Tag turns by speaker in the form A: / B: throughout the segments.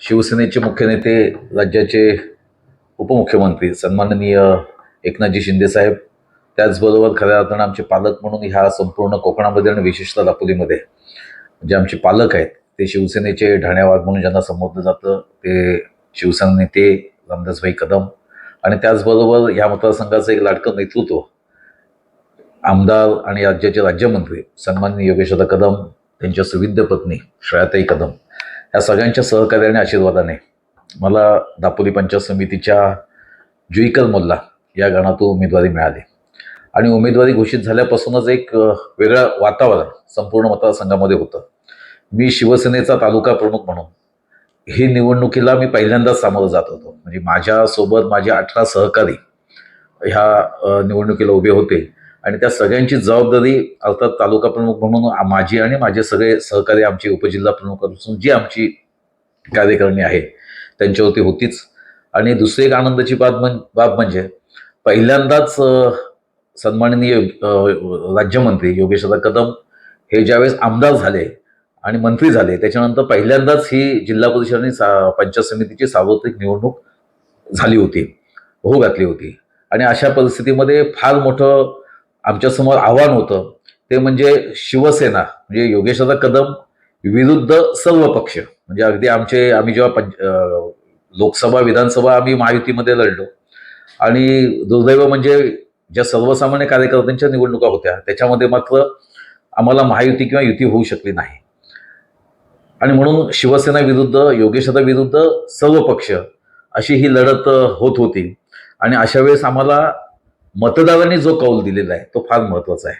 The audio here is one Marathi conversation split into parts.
A: शिवसेनेचे मुख्य नेते राज्याचे उपमुख्यमंत्री सन्माननीय एकनाथजी शिंदेसाहेब त्याचबरोबर खऱ्या अर्थानं आमचे पालक म्हणून ह्या संपूर्ण कोकणामध्ये आणि विशेषतः दापोलीमध्ये जे आमचे पालक आहेत ते शिवसेनेचे ढाण्यावाग म्हणून ज्यांना संबोधलं जातं ते शिवसेना नेते रामदासभाई कदम आणि त्याचबरोबर ह्या मतदारसंघाचं एक लाडकं नेतृत्व आमदार आणि राज्याचे राज्यमंत्री सन्माननीय योगेशदा कदम त्यांच्या सुविद्य पत्नी श्रयाताई कदम या सगळ्यांच्या सहकार्याने आशीर्वादाने मला दापोली पंचायत समितीच्या जुईकर मोल्ला या गणातून उमेदवारी मिळाली. आणि उमेदवारी घोषित झाल्यापासूनच एक वेगळं वातावरण संपूर्ण मतदारसंघामध्ये होतं. मी शिवसेनेचा तालुका प्रमुख म्हणून ही निवडणुकीला मी पहिल्यांदाच सामोरं जात होतो. म्हणजे माझ्यासोबत माझे अठरा सहकारी ह्या निवडणुकीला उभे होते. आणि त्या सगळ्यांची जबाबदारी अर्थात तालुका प्रमुख म्हणून माझी आणि माझे सगळे सहकारी आमचे उपजिल्हा प्रमुखापासून जी आमची कार्यकारिणी आहे त्यांच्यावरती होतीच. आणि दुसरी एक आनंदाची बाब म्हण बाब म्हणजे पहिल्यांदाच सन्माननीय राज्यमंत्री योगेशदा कदम हे ज्यावेळेस आमदार झाले आणि मंत्री झाले त्याच्यानंतर पहिल्यांदाच ही जिल्हा परिषद आणि सा- पंचायत समितीची सार्वत्रिक निवडणूक झाली होती होऊ घातली होती. आणि अशा परिस्थितीमध्ये फार मोठं आमच्यासमोर आव्हान होतं ते म्हणजे शिवसेना म्हणजे योगेशदा कदम विरुद्ध सर्व पक्ष. म्हणजे अगदी आमचे आम्ही जेव्हा पंच लोकसभा विधानसभा आम्ही महायुतीमध्ये लढलो. आणि दुर्दैव म्हणजे ज्या सर्वसामान्य कार्यकर्त्यांच्या निवडणुका होत्या त्याच्यामध्ये मात्र आम्हाला महायुती किंवा युती होऊ शकली नाही. आणि म्हणून शिवसेना विरुद्ध योगेशदा विरुद्ध सर्व पक्ष अशी ही लढत होत होती. आणि अशा वेळेस आम्हाला मतदारांनी जो कौल दिलेला आहे तो फार महत्त्वाचा आहे.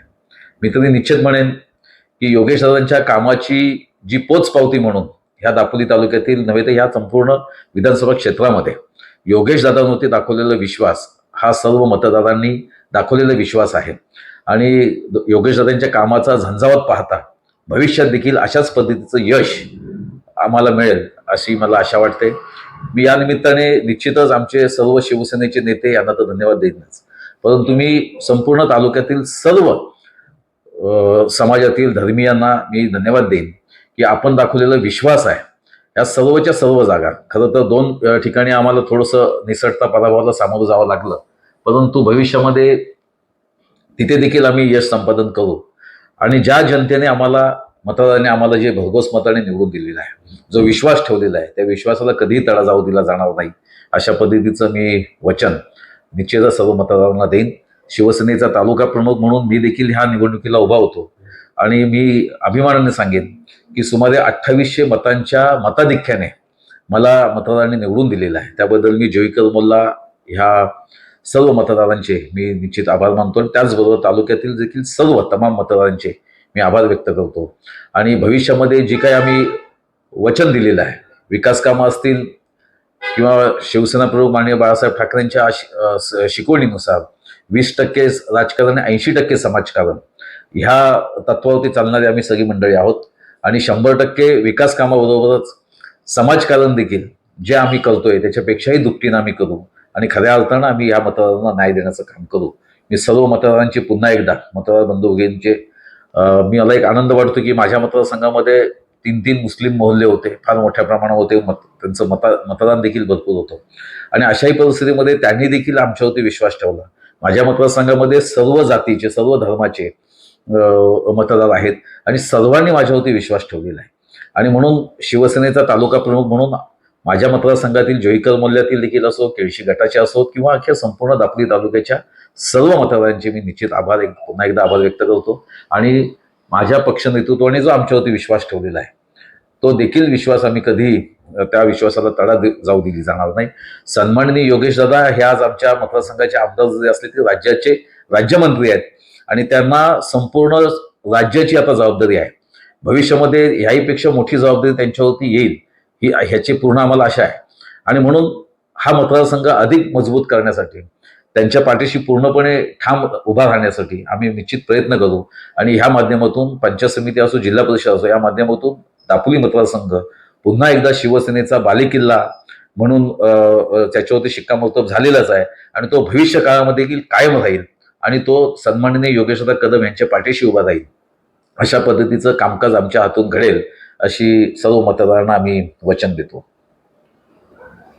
A: मी तरी निश्चित म्हणेन की योगेश दादांच्या कामाची जी पोचपावती म्हणून ह्या दापोली तालुक्यातील नव्हे तर ह्या संपूर्ण विधानसभा क्षेत्रामध्ये योगेश दादांवरती दाखवलेला विश्वास हा सर्व मतदारांनी दाखवलेला विश्वास आहे. आणि योगेश दादांच्या कामाचा झंझावत पाहता भविष्यात देखील अशाच पद्धतीचं यश आम्हाला मिळेल अशी मला आशा वाटते. मी या निमित्ताने निश्चितच आमचे सर्व शिवसेनेचे नेते यांना तर धन्यवाद देईनच. परंतु मी संपूर्ण तालुक्यातील सर्व समाजातील धर्मियांना मी धन्यवाद देईन की आपण दाखवलेला विश्वास आहे. या सर्वच्या सर्व जागा खरं तर दोन ठिकाणी आम्हाला थोडंसं निसटता पराभवाला सामोरं जावं लागलं. परंतु भविष्यामध्ये तिथे देखील आम्ही यश संपादन करू. आणि ज्या जनतेने आम्हाला मतदाराने आम्हाला जे भरघोस मताने निवडून दिलेला आहे जो विश्वास ठेवलेला आहे त्या विश्वासाला कधीही तडा जाऊ दिला जाणार नाही अशा पद्धतीचं मी वचन निश्चितच सर्व मतदारांना देईन. शिवसेनेचा तालुका प्रमुख म्हणून मी देखील ह्या निवडणुकीला उभा होतो. आणि मी अभिमानाने सांगेन की सुमारे अठ्ठावीसशे मतांच्या मताधिक्याने मला मतदारांनी निवडून दिलेलं आहे. त्याबद्दल मी जोईकर मोल्ला ह्या सर्व मतदारांचे मी निश्चित आभार मानतो आणि त्याचबरोबर तालुक्यातील देखील सर्व तमाम मतदारांचे मी आभार व्यक्त करतो. आणि भविष्यामध्ये जी काही आम्ही वचन दिलेलं आहे विकास कामं असतील किंवा शिवसेना प्रमुख माननीय बाळासाहेब ठाकरेंच्या शिकवणीनुसार वीस टक्के राजकारण आणि ऐंशी टक्के समाजकारण ह्या तत्वावरती चालणारी आम्ही सगळी मंडळी आहोत. आणि शंभर टक्के विकास कामाबरोबरच समाजकारण देखील जे आम्ही करतोय त्याच्यापेक्षाही दुपटीनं आम्ही करू आणि खऱ्या अर्थानं आम्ही या मतदारांना न्याय देण्याचं काम करू. मी सर्व मतदारांची पुन्हा एकदा मतदार बंधू भगिनींचे मी मला एक आनंद वाटतो की माझ्या मतदारसंघामध्ये तीन तीन मुस्लिम मोहल्ले होते फार मोठ्या प्रमाणावर होते मत त्यांचं मता मतदान देखील भरपूर होतं. आणि अशाही परिस्थितीमध्ये त्यांनी देखील आमच्यावरती विश्वास ठेवला. माझ्या मतदारसंघामध्ये सर्व जातीचे सर्व धर्माचे मतदार आहेत आणि सर्वांनी माझ्यावरती विश्वास ठेवलेला आहे. आणि म्हणून शिवसेनेचा तालुका प्रमुख म्हणून माझ्या मतदारसंघातील जोईकर मल्ल्यातील देखील असो केळशी गटाचे असो किंवा अख्या संपूर्ण दापोली तालुक्याच्या सर्व मतदारांचे मी निश्चित आभार एक पुन्हा एकदा आभार व्यक्त करतो. आणि माझ्या पक्ष नेतृत्वाने जो आमच्यावरती विश्वास ठेवलेला आहे तो देखील विश्वास आम्ही कधी त्या विश्वासाला तडा दे- जाऊ दिली जाणार नाही. सन्माननीय योगेश दादा हे आज आमच्या मतदारसंघाचे आमदार जे असले ते राज्याचे राज्यमंत्री आहेत आणि त्यांना संपूर्ण राज्याची आता जबाबदारी आहे. भविष्यामध्ये ह्याहीपेक्षा मोठी जबाबदारी त्यांच्यावरती येईल ही ह्याची पूर्ण आम्हाला आशा आहे. आणि म्हणून हा मतदारसंघ अधिक मजबूत करण्यासाठी त्यांच्या पाठीशी पूर्णपणे ठाम उभा राहण्यासाठी आम्ही निश्चित प्रयत्न करू. आणि ह्या माध्यमातून पंचायत समिती असो जिल्हा परिषद असो या माध्यमातून दापोली मतदारसंघ पुन्हा एकदा शिवसेनेचा बालेकिल्ला म्हणून त्याच्यावरती शिक्कामोर्तब झालेलाच आहे. आणि तो भविष्य काळामध्ये देखील कायम राहील आणि तो सन्माननीय योगेशदा कदम यांच्या पाठीशी उभा राहील. अशा पद्धतीचं कामकाज आमच्या हातून घडेल अशी सर्व मतदारांना आम्ही वचन देतो.